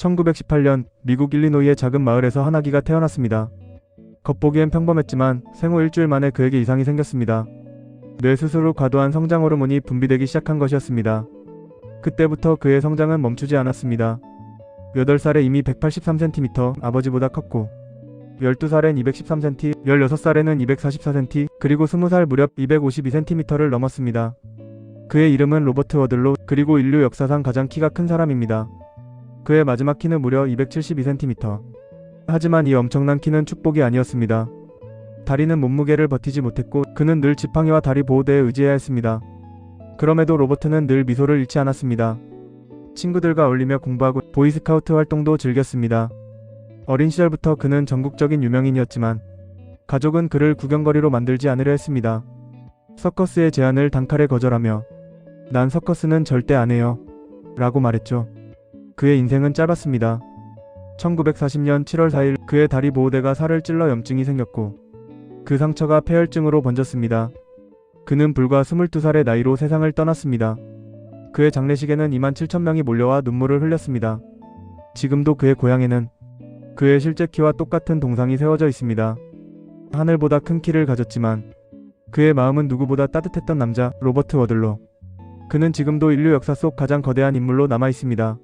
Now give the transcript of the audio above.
1918년 미국 일리노이의 작은 마을에서 한 아기가 태어났습니다. 겉보기엔 평범했지만 생후 일주일 만에 그에게 이상이 생겼습니다. 뇌후 과도한 성장 호르몬이 분비되기 시작한 것이었습니다. 그때부터 그의 성장은 멈추지 않았습니다. 8살에 이미 183cm 아버지보다 컸고 12살엔 213cm, 16살에는 244cm, 그리고 20살 무렵 252cm를 넘었습니다. 그의 이름은 로버트 워들로, 그리고 인류 역사상 가장 키가 큰 사람입니다. 그의 마지막 키는 무려 272cm. 하지만 이 엄청난 키는 축복이 아니었습니다. 다리는 몸무게를 버티지 못했고 그는 늘 지팡이와 다리 보호대에 의지해야 했습니다. 그럼에도 로버트는 늘 미소를 잃지 않았습니다. 친구들과 어울리며 공부하고 보이스카우트 활동도 즐겼습니다. 어린 시절부터 그는 전국적인 유명인이었지만 가족은 그를 구경거리로 만들지 않으려 했습니다. 서커스의 제안을 단칼에 거절하며 난 서커스는 절대 안 해요. 라고 말했죠. 그의 인생은 짧았습니다. 1940년 7월 4일 그의 다리 보호대가 살을 찔러 염증이 생겼고 그 상처가 폐혈증으로 번졌습니다. 그는 불과 22살의 나이로 세상을 떠났습니다. 그의 장례식에는 2만 7천 명이 몰려와 눈물을 흘렸습니다. 지금도 그의 고향에는 그의 실제 키와 똑같은 동상이 세워져 있습니다. 하늘보다 큰 키를 가졌지만 그의 마음은 누구보다 따뜻했던 남자 로버트 워들로. 그는 지금도 인류 역사 속 가장 거대한 인물로 남아 있습니다.